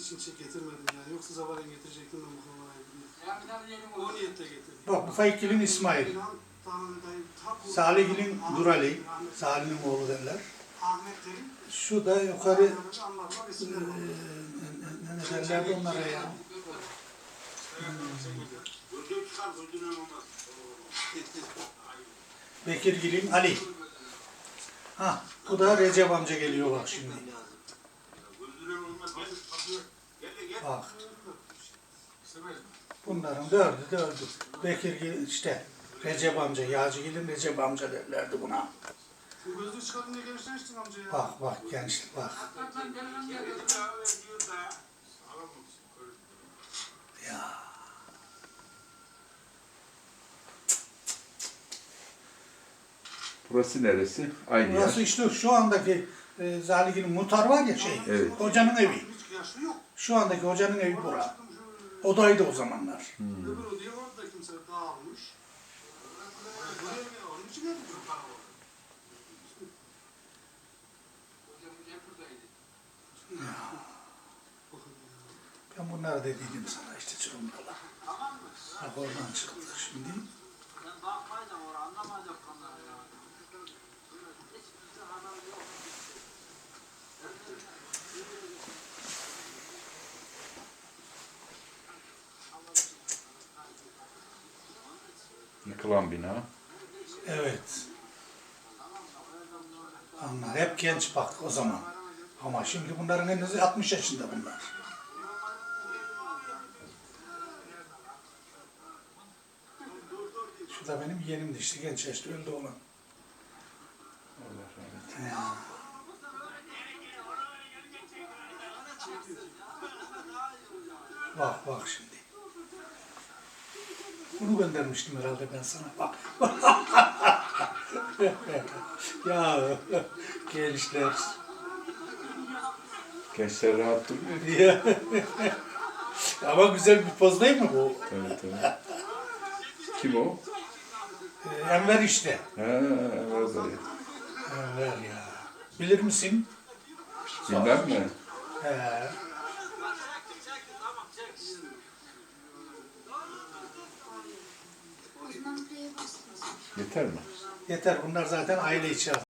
için şey getirmedim yani. Yoksa sabahleyin getirecektim ben bu konuları. O niyetle getirdim. Bak bu Faikil'in İsmail. Salih'in Durali. Salih'in oğlu derler. Şu da yukarı ne derlerdi onlara ya. Gözlüğünden olmaz. Bekirgil'in Ali. Ha, bu da Recep amca geliyor bak şimdi. Gözlüğünden olmaz. Bak. Bunların dördü dördü. Bekirgil işte Recep amca, Yağcıgil'in Recep amca derlerdi buna. Bu gözlüğü çıkardın diye gençleştin amca ya. Bak bak gençlik bak. Ya. Burası neresi? Aynı Burası yer. işte şu andaki e, Zaligil'in muhtar var ya şey. Evet. Hocanın evi. Hiç yaşlı yok. Şu andaki hocanın evi bura. Odaydı o zamanlar. Geldim. Ben bunları dediydim sana işte Çırımlı'la. Bak oradan çıktık şimdi. Yıkılan bina. Evet. Onlar hep genç bak o zaman. Ama şimdi bunların en azı 60 yaşında bunlar. Şu da benim yeğenimdi işte genç yaşta öldü olan. Bak bak şimdi. Bunu göndermiştim herhalde ben sana. Bak. ya gençler. Gençler rahat duruyor. Ya. Ama güzel bir poz değil mi bu? Evet, evet. Kim o? Ee, Enver işte. Ha, evet, evet. Enver ya. Bilir misin? Bilmem mi? He. Yeter mi? Yeter bunlar zaten aile içi